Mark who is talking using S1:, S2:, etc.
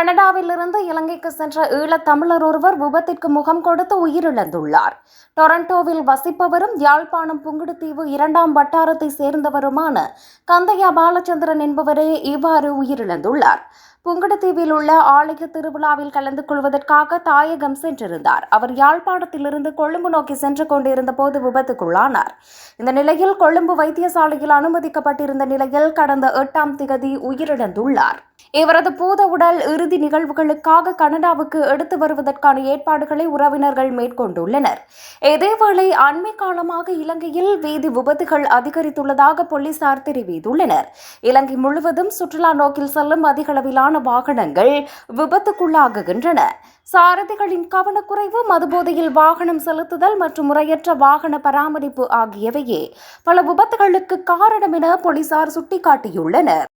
S1: கனடாவிலிருந்து இலங்கைக்கு சென்ற ஈழத் தமிழர் ஒருவர் விபத்திற்கு முகம் கொடுத்து உயிரிழந்துள்ளார். டொரண்டோவில் வசிப்பவரும் யாழ்ப்பாணம் புங்குடுதீவு இரண்டாம் வட்டாரத்தை சேர்ந்தவருமான கந்தையா பாலச்சந்திரன் என்பவரே இவ்வாறு உயிரிழந்துள்ளார். புங்குடுதீவில் உள்ள ஆலய திருவிழாவில் கலந்து கொள்வதற்காக தாயகம் சென்றிருந்தார். அவர் யாழ்ப்பாணத்திலிருந்து கொழும்பு நோக்கி சென்று கொண்டிருந்த போது விபத்துக்குள்ளானார். இந்த நிலையில் கொழும்பு வைத்தியசாலையில் அனுமதிக்கப்பட்டிருந்த நிலையில் கடந்த எட்டாம் திகதி உயிரிழந்துள்ளார். இவரது பூத உடல் இறுதி நிகழ்வுகளுக்காக கனடாவுக்கு எடுத்து வருவதற்கான ஏற்பாடுகளை உறவினர்கள் மேற்கொண்டுள்ளனர். இதேவேளை அண்மை காலமாக இலங்கையில் வீதி விபத்துகள் அதிகரித்துள்ளதாக போலீசார் தெரிவித்துள்ளனர். இலங்கை முழுவதும் சுற்றுலா நோக்கில் செல்லும் அதிகளவிலான வாகனங்கள் விபத்துக்குள்ளாகுகின்றன. சாரதிகளின் கவனக்குறைவு மதுபோதையில் வாகனம் செலுத்துதல் மற்றும் முறையற்ற வாகன பராமரிப்பு ஆகியவையே பல விபத்துகளுக்கு காரணம் என போலீசார் சுட்டிக்காட்டியுள்ளனர்.